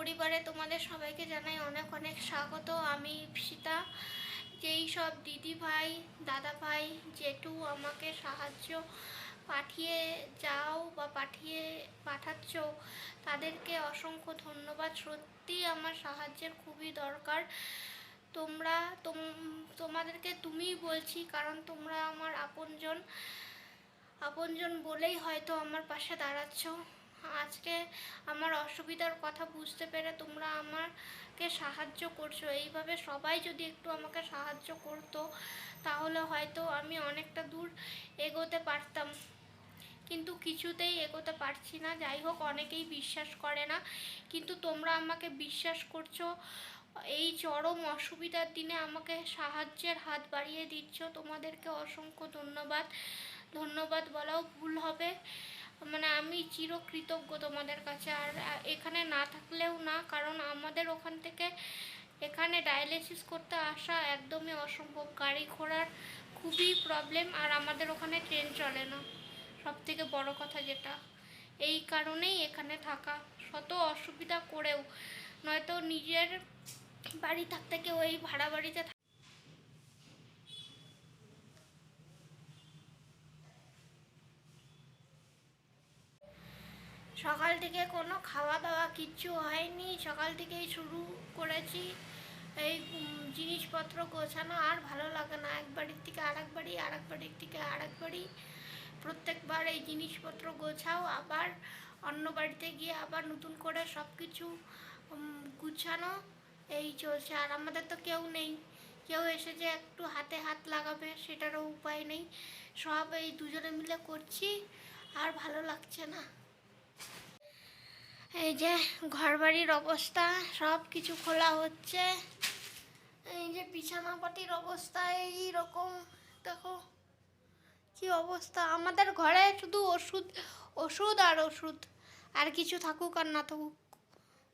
পরিবারে তোমাদের সবাইকে জানাই অনেক অনেক স্বাগত। আমি সীতা যেই সব দিদি ভাই, দাদা ভাই, জেঠু আমাকে সাহায্য পাঠিয়ে যাও বা পাঠিয়ে পাঠাচ্ছ, তাদেরকে অসংখ্য ধন্যবাদ। সত্যি আমার সাহায্যের খুবই দরকার। তোমরা, তোম- তোমাদেরকে তুমিই বলছি, কারণ তোমরা আমার আপনজন। আপনজন বলেই হয়তো আমার পাশে দাঁড়াচ্ছ। আজকে আমার অসুবিধার কথা বুঝতে পেরে তোমরা আমাকে সাহায্য করছ। এইভাবে সবাই যদি একটু আমাকে সাহায্য করতো, তাহলে হয়তো আমি অনেকটা দূর এগোতে পারতাম। কিন্তু কিছুতেই এগোতে পারছি না। যাই হোক, অনেকেই বিশ্বাস করে না। কিন্তু তোমরা আমাকে বিশ্বাস করছ। এই চরম অসুবিধার দিনে আমাকে সাহায্যের হাত বাড়িয়ে দিচ্ছ। তোমাদেরকে অসংখ্য ধন্যবাদ। ধন্যবাদ বলাও ভুল হবে। মানে আমি চিরকৃতজ্ঞ তোমাদের কাছে। আর এখানে না থাকলেও না, কারণ আমাদের ওখান থেকে এখানে ডায়ালিসিস করতে আসা একদমই অসম্ভব। গাড়ি ঘোড়ার খুবই প্রবলেম আর আমাদের ওখানে ট্রেন চলে না। সব থেকে বড় কথা যেটা। এই কারণেই এখানে থাকা। শত অসুবিধা করেও। নয়তো নিজের বাড়ি থাকতে কেউ এই ভাড়া বাড়িতে সকাল থেকে কোনো খাওয়া দাওয়া কিচ্ছু হয়নি। সকাল থেকেই শুরু করেছি এই জিনিসপত্র গোছানো। আর ভালো লাগে না, এক বাড়ির থেকে আরেক বাড়ি, আরেক বাড়ির থেকে আরেক বাড়ি। প্রত্যেকবার এই জিনিসপত্র গোছাও, আবার অন্য বাড়িতে গিয়ে আবার নতুন করে সব কিছু গুছানো, এই চলছে। আর আমাদের তো কেউ নেই। কেউ এসে যে একটু হাতে হাত লাগাবে সেটারও উপায় নেই। সব এই দুজনে মিলে করছি, আর ভালো লাগছে না। এই যে ঘরবাড়ির অবস্থা সব কিছু খোলা হচ্ছে। এই যে বিছানাপাতির অবস্থা এই রকম দেখো কি অবস্থা। আমাদের ঘরে শুধু ওষুধ ওষুধ আর ওষুধ। আর কিছু থাকুক আর না থাকুক,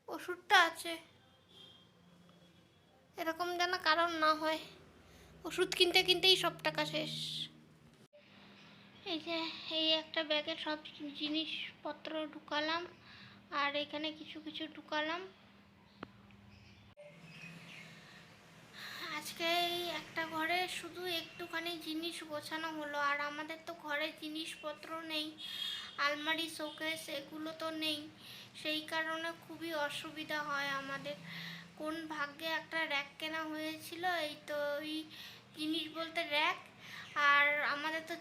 ওষুধটা আছে। এরকম যেন কারণ না হয়। ওষুধ কিনতে কিনতেই সব টাকা শেষ। এই যে, এই একটা ব্যাগে সব জিনিসপত্র ঢুকালাম। আর এখানে কিছু কিছু ঢুকালাম। আজকে এই একটা ঘরে শুধু একটুখানি জিনিস গোছানো হলো, আর আমাদের তো ঘরে জিনিসপত্র নেই, আলমারি, শোকেস এগুলো তো নেই। সেই কারণে খুবই অসুবিধা হয় আমাদের। কোন ভাগ্যে একটা র্যাক কেনা হয়েছিল, এই তো ওই জিনিস বলতে র্যাক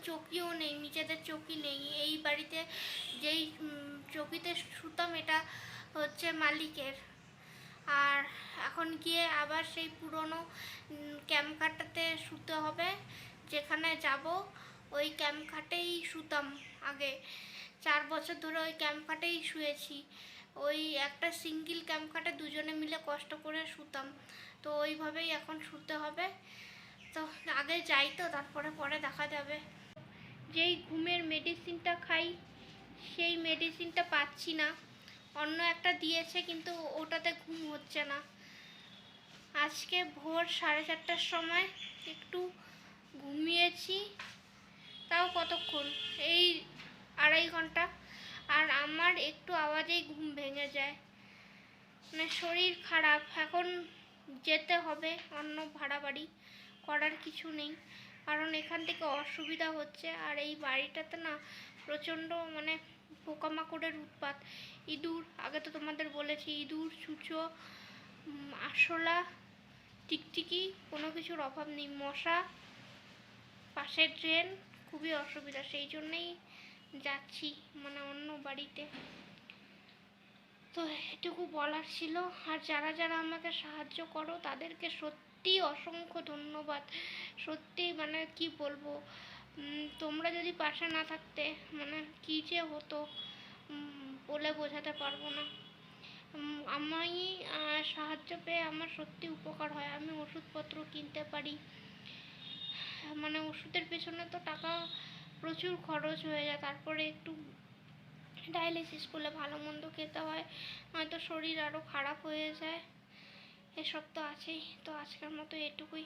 চকিও নেই, নিজেদের চকি নেই। এই বাড়িতে যেই চকিতে শুতাম এটা হচ্ছে মালিকের। আর এখন গিয়ে আবার সেই পুরনো ক্যাম্প খাটটাতে শুতে হবে। যেখানে যাব, ওই ক্যাম্প খাটেই শুতাম আগে। চার বছর ধরে ওই ক্যাম্প খাটেই শুয়েছি। ওই একটা সিঙ্গেল ক্যাম্প খাটে দুজনে মিলে কষ্ট করে শুতাম। তো ওইভাবেই এখন শুতে হবে। তো আগে যাই তো, তারপরে পরে দেখা যাবে। যেই ঘুমের মেডিসিনটা খাই, সেই মেডিসিনটা পাচ্ছি না। অন্য একটা দিয়েছে কিন্তু ওটাতে ঘুম হচ্ছে না। আজকে ভোর সাড়ে চারটার সময় একটু ঘুমিয়েছি, তাও কতক্ষণ? এই আড়াই ঘণ্টা। আর আমার একটু আওয়াজেই ঘুম ভেঙে যায়। মানে শরীর খারাপ। এখন যেতে হবে, অন্য ভাড়া বাড়ি করার কিছু নেই। কারণ এখান থেকে অসুবিধা হচ্ছে। আর এই বাড়িটাতে না প্রচণ্ড মানে পোকামাকড়ের উৎপাত। ইঁদুর, আগে তো তোমাদের বলেছি, ইঁদুর সূচো আরশোলা, টিকটিকি, কোনো কিছুর অভাব নেই। মশা, পাশের ড্রেন, খুবই অসুবিধা। সেই জন্যেই যাচ্ছি মানে অন্য বাড়িতে। তো এটুকু বলার ছিল। আর যারা যারা আমাকে সাহায্য করো, তাদেরকে সত্যি অসংখ্য ধন্যবাদ। সত্যি মানে কি বলব? তোমরা যদি পাশে না থাকতে মানে কী যে হতো বলে বোঝাতে পারব না। আমি সাহায্য পেয়ে আমার সত্যি উপকার হয়। আমি ওষুধপত্র কিনতে পারি। মানে ওষুধের পেছনে তো টাকা প্রচুর খরচ হয়ে যায়। তারপরে একটু ডায়ালিসিস করলে ভালো মন্দ খেতে হয়, নয়তো শরীর আরও খারাপ হয়ে যায়। এসব তো আছেই, তো আজকের মতো এটুকুই।